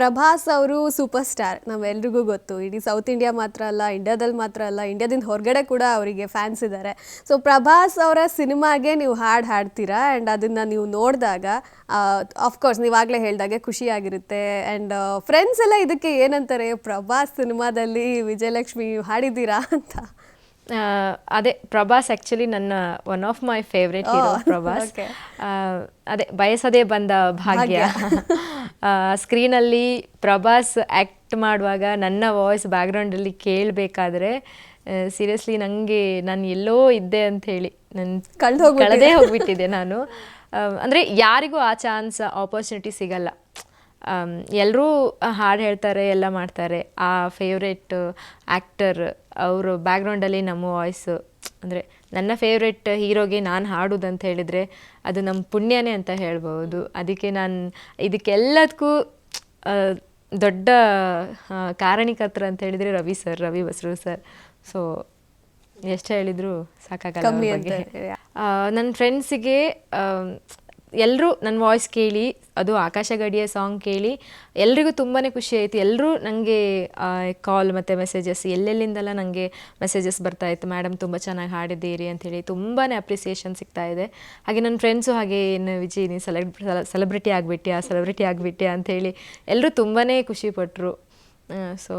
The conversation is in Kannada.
ಪ್ರಭಾಸ್ ಅವರು ಸೂಪರ್ ಸ್ಟಾರ್ ನಾವೆಲ್ರಿಗೂ ಗೊತ್ತು. ಇಡೀ ಸೌತ್ ಇಂಡಿಯಾ ಮಾತ್ರ ಅಲ್ಲ ಇಂಡಿಯಾದಲ್ಲಿ ಮಾತ್ರ ಅಲ್ಲ ಇಂಡಿಯಾದಿಂದ ಹೊರಗಡೆ ಕೂಡ ಅವರಿಗೆ ಫ್ಯಾನ್ಸ್ ಇದ್ದಾರೆ ಸೊ ಪ್ರಭಾಸ್ ಅವರ ಸಿನಿಮಾಗೆ ನೀವು ಹಾಡು ಹಾಡ್ತೀರಾ? ಆ್ಯಂಡ್ ಅದನ್ನು ನೀವು ನೋಡಿದಾಗ ಆಫ್ಕೋರ್ಸ್ ನೀವಾಗಲೇ ಹೇಳಿದಾಗೆ ಖುಷಿಯಾಗಿರುತ್ತೆ ಆ್ಯಂಡ್ ಫ್ರೆಂಡ್ಸ್ ಎಲ್ಲ ಇದಕ್ಕೆ ಏನಂತಾರೆ? ಪ್ರಭಾಸ್ ಸಿನಿಮಾದಲ್ಲಿ ವಿಜಯಲಕ್ಷ್ಮಿ ಹಾಡಿದ್ದೀರಾ ಅಂತ. ಅದೇ ಪ್ರಭಾಸ್ ಆ್ಯಕ್ಚುಲಿ ನನ್ನ one of my favourite hero Prabhas ಅದೇ ಬಯಸದೇ ಬಂದ ಭಾಗ್ಯ ಸ್ಕ್ರೀನಲ್ಲಿ ಪ್ರಭಾಸ್ ಆ್ಯಕ್ಟ್ ಮಾಡುವಾಗ ನನ್ನ ವಾಯ್ಸ್ ಬ್ಯಾಕ್ಗ್ರೌಂಡಲ್ಲಿ ಕೇಳಬೇಕಾದ್ರೆ ಸೀರಿಯಸ್ಲಿ ನನಗೆ ನಾನು ಎಲ್ಲೋ ಇದ್ದೆ ಅಂತ ಹೇಳಿ ನನ್ನ ಕಳ್ದ್ ಹೋಗ್ಬಿಟ್ಟಿದೆ. ಕಳೆದೇ ಹೋಗ್ಬಿಟ್ಟಿದೆ ನಾನು. ಅಂದ್ರೆ ಅಂದರೆ ಯಾರಿಗೂ ಆ ಚಾನ್ಸ್ ಆಪರ್ಚುನಿಟಿ ಸಿಗಲ್ಲ. ಎಲ್ಲರೂ ಹಾಡು ಹೇಳ್ತಾರೆ ಎಲ್ಲ ಮಾಡ್ತಾರೆ. ಆ ಫೇವ್ರೆಟ್ ಆ್ಯಕ್ಟರ್ ಅವರು ಬ್ಯಾಕ್ಗ್ರೌಂಡಲ್ಲಿ ನಮ್ಮ ವಾಯ್ಸು ಅಂದರೆ ನನ್ನ ಫೇವ್ರೆಟ್ ಹೀರೋಗೆ ನಾನು ಹಾಡೋದಂತ ಹೇಳಿದರೆ ಅದು ನಮ್ಮ ಪುಣ್ಯನೇ ಅಂತ ಹೇಳ್ಬೋದು ಅದಕ್ಕೆ ನಾನು ಇದಕ್ಕೆಲ್ಲದಕ್ಕೂ ದೊಡ್ಡ ಕಾರಣಿಕತ್ರ ಕಾರಣಿಕರ್ತರು ಅಂತ ಹೇಳಿದರೆ Ravi sir Ravi Basrur sir so ಎಷ್ಟು ಹೇಳಿದ್ರು ಸಾಕಾಗಲ್ಲ ನನ್ನ ಫ್ರೆಂಡ್ಸಿಗೆ ಎಲ್ಲರೂ ನನ್ನ ವಾಯ್ಸ್ ಕೇಳಿ, ಅದು ಆಕಾಶ ಗಡಿಯ ಸಾಂಗ್ ಕೇಳಿ, ಎಲ್ರಿಗೂ ತುಂಬಾ ಖುಷಿ ಆಯಿತು. ಎಲ್ಲರೂ ನನಗೆ ಕಾಲ್ ಮತ್ತು ಮೆಸೇಜಸ್ ಎಲ್ಲೆಲ್ಲಿಂದೆಲ್ಲ ನನಗೆ ಮೆಸೇಜಸ್ ಬರ್ತಾ ಇತ್ತು ಮೇಡಮ್ ತುಂಬ ಚೆನ್ನಾಗಿ ಹಾಡಿದ್ದೀರಿ ಅಂಥೇಳಿ ತುಂಬಾ ಅಪ್ರಿಸಿಯೇಷನ್ ಸಿಗ್ತಾ ಇದೆ. ಹಾಗೆ ನನ್ನ ಫ್ರೆಂಡ್ಸು ಹಾಗೆ ಏನು ವಿಜಯ್, ನೀನು ಸೆಲೆ ಸೆಲೆಬ್ರಿಟಿ ಆಗಿಬಿಟ್ಟಿಯಾ ಸೆಲೆಬ್ರಿಟಿ ಆಗಿಬಿಟ್ಟಿಯಾ ಅಂಥೇಳಿ ಎಲ್ಲರೂ ತುಂಬಾ ಖುಷಿಪಟ್ಟರು ಸೊ